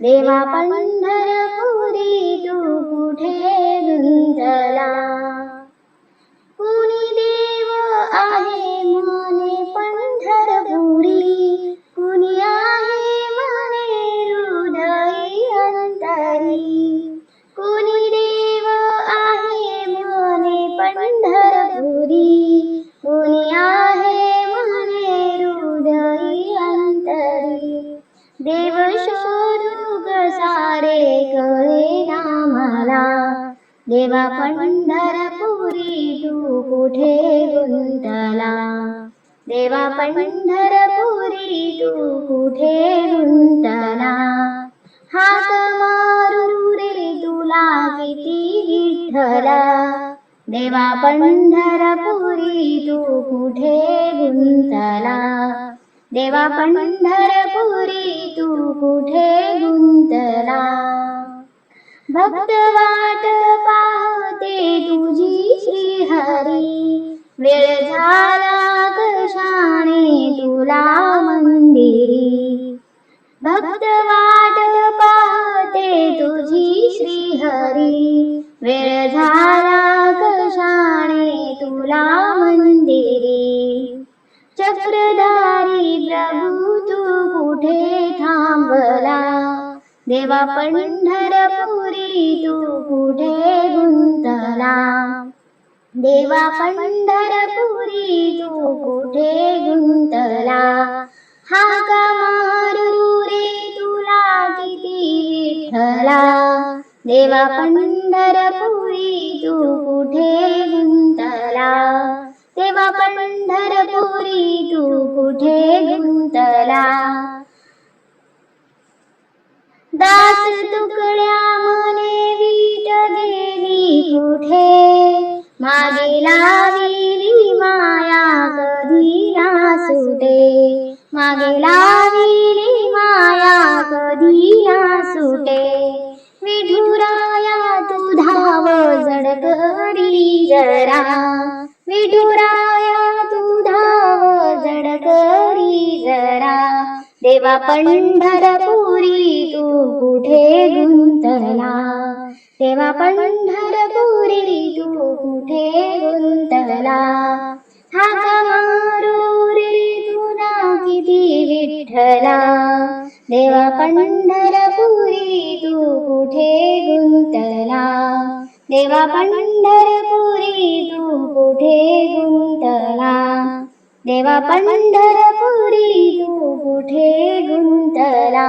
देवा पंढरपुरी तू कुठे सारे कळे मला देवा पंढरपुरी तू कुठे गुंतला? देवा पंढरपुरी तू कुठे गुंतला? हात मारू रे तुला किती विठ्ठला? देवा पंढरपुरी तू कुठे गुंतला? देवा पंढरपुरी भक्त वाट पाहते तुझी श्रीहरी. वेळ झाला कशाने तुला मंदिरी. भक्त वाट पाहते तुझी श्रीहरी. वेळ झाला कशाने तुला मंदिरी. चक्रधारी प्रभू तू कुठे थांबला? देवा पंढरपुरी देवा पंढरपुरी तू कुठे गुंतला? हा का मारू रे तुला किती विठला देवा पंढरपुरी तू कुठे गुंतला? देवा पंढरपुरी तू कुठे गुंतला? दास तुकड्या मने वीट गेली कुठे लाविली माया कधी ना सुटे मागे लाविली माया कधी ना सुटे विठुराया तू धाव जड करी जरा. विठुराया तू धाव जड करी जरा. देवा पंढरपुरी तू कुठे गुंतला? देवा पंढर तू कुठे गुंतला हा मारू रे तुला किती विठ्ठला. देवा पंढरपुरी तू कुठे गुंतला देवा पंढरपुरी तू कुठे गुंतला देवा पंढरपुरी तू कुठे गुंतला